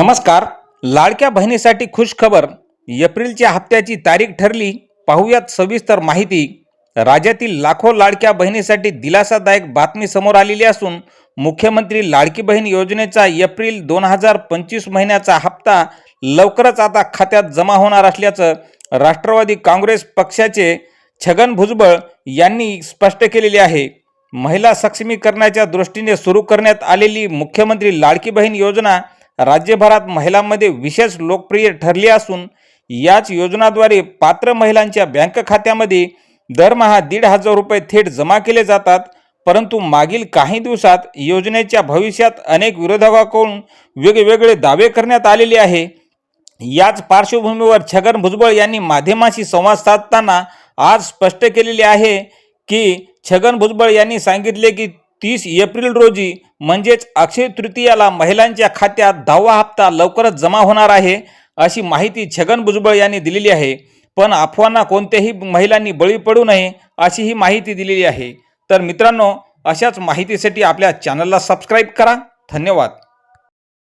नमस्कार. लाडक्या बहिणीसाठी खुश खबर. एप्रिलच्या हप्त्याची तारीख ठरली. पाहूयात सविस्तर माहिती. राज्यातील लाखो लाडक्या बहिणीसाठी दिलासादायक बातमी समोर आलेली असून मुख्यमंत्री लाडकी बहीण योजनेचा एप्रिल दोन हजार पंचवीस महिन्याचा हप्ता लवकरच आता खात्यात जमा होणार असल्याचं राष्ट्रवादी काँग्रेस पक्षाचे छगन भुजबळ यांनी स्पष्ट केलेले आहे. महिला सक्षमीकरणाच्या दृष्टीने सुरू करण्यात आलेली मुख्यमंत्री लाडकी बहीण योजना राज्यभरात महिलांमध्ये विशेष लोकप्रिय ठरली असून याच योजनाद्वारे पात्र महिलांच्या बँक खात्यामध्ये दरमहा दीड हजार रुपये थेट जमा केले जातात. परंतु मागील काही दिवसात योजनेच्या भविष्यात अनेक विरोधकाकडून वेगवेगळे दावे करण्यात आलेले आहे. याच पार्श्वभूमीवर छगन भुजबळ यांनी माध्यमाशी संवाद साधताना आज स्पष्ट केलेले आहे की छगन भुजबळ यांनी सांगितले की तीस एप्रिल रोजी म्हणजेच अक्षय तृतीयाला महिलांच्या खात्यात दहावा हप्ता लवकरच जमा होणार आहे अशी माहिती छगन भुजबळ यांनी दिलेली आहे. पण अफवांना कोणत्याही महिलांनी बळी पडू नये अशी ही माहिती दिलेली आहे. तर मित्रांनो अशाच माहितीसाठी आपल्या चॅनलला सबस्क्राईब करा. धन्यवाद.